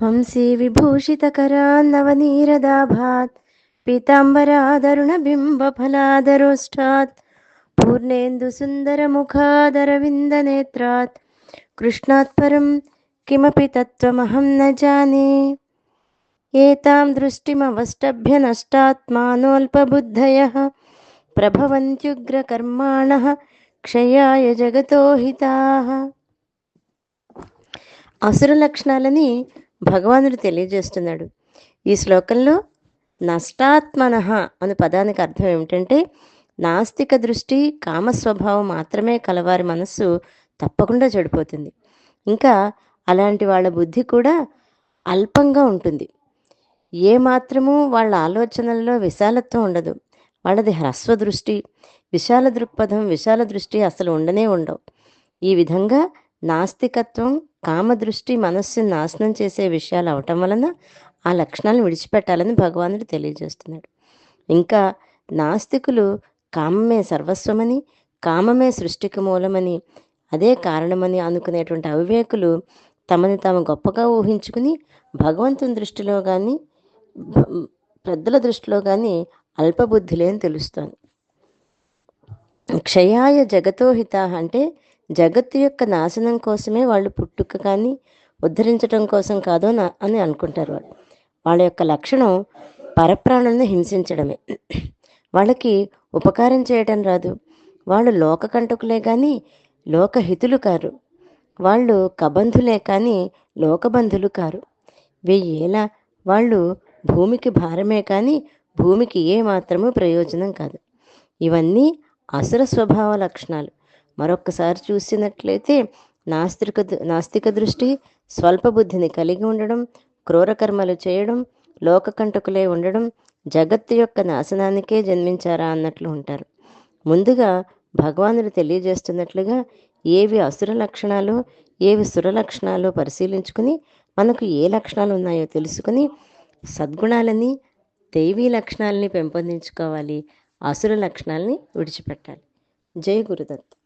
వంశీ విభూషితకరాన్నవనీరదాభాత్ పీతాంబరాదరుణబింబఫలాదరోష్టాత్ पूर्णेन्दुसुन्दरमुखादरविन्दनेत्रात् कृष्णात् परं किमपि तत्त्वमहं न जाने एतां दृष्टिमवष्टभ्य नष्टात्मानोऽल्पबुद्धयः ప్రభవంత్యుగ్రకర్మాణः క్షయాయ జగతో హితాః అసుర లక్షణాలని భగవానుడు తెలియజేస్తున్నాడు. ఈ శ్లోకంలో నష్టాత్మన అనే పదానికి అర్థం ఏమిటంటే నాస్తిక దృష్టి కామస్వభావం మాత్రమే కలవారి మనస్సు తప్పకుండా చెడిపోతుంది. ఇంకా అలాంటి వాళ్ళ బుద్ధి కూడా అల్పంగా ఉంటుంది. ఏ మాత్రము వాళ్ళ ఆలోచనల్లో విశాలత్వం ఉండదు. వాళ్ళది హ్రస్వ దృష్టి విశాల దృక్పథం విశాల దృష్టి అసలు ఉండనే ఉండవు. ఈ విధంగా నాస్తికత్వం కామదృష్టి మనస్సును నాశనం చేసే విషయాలు అవటం వలన ఆ లక్షణాలను విడిచిపెట్టాలని భగవానుడు తెలియజేస్తున్నాడు. ఇంకా నాస్తికులు కామమే సర్వస్వమని కామమే సృష్టికి మూలమని అదే కారణమని అనుకునేటువంటి అవివేకులు తమని తాము గొప్పగా ఊహించుకుని భగవంతుని దృష్టిలో కానీ పెద్దల దృష్టిలో కానీ అల్పబుద్ధులే అని తెలుస్తాను క్షయాయ జగతో హిత అంటే జగత్తు యొక్క నాశనం కోసమే వాళ్ళు పుట్టుక కానీ ఉద్ధరించడం కోసం కాదో నా అని అనుకుంటారు వాళ్ళు. వాళ్ళ యొక్క లక్షణం పరప్రాణులను హింసించడమే. వాళ్ళకి ఉపకారం చేయడం రాదు. వాళ్ళు లోకకంటకులే కానీ లోకహితులు కారు. వాళ్ళు కబంధులే కానీ లోకబంధులు కారు. వెయ్యేల వాళ్ళు భూమికి భారమే కానీ భూమికి ఏ మాత్రము ప్రయోజనం కాదు. ఇవన్నీ అసుర స్వభావ లక్షణాలు. మరొక్కసారి చూసినట్లయితే నాస్తిక నాస్తిక దృష్టి స్వల్ప బుద్ధిని కలిగి ఉండడం క్రూరకర్మలు చేయడం లోకకంటకులే ఉండడం జగత్తు యొక్క నాశనానికే జన్మించారా అన్నట్లు ఉంటారు. ముందుగా భగవానుడు తెలియజేస్తున్నట్లుగా ఏవి అసుర లక్షణాలు ఏవి సుర లక్షణాలు పరిశీలించుకుని మనకు ఏ లక్షణాలు ఉన్నాయో తెలుసుకుని సద్గుణాలని దైవీ లక్షణాలని పెంపొందించుకోవాలి అసుర లక్షణాలని విడిచిపెట్టాలి. జై గురుదత్త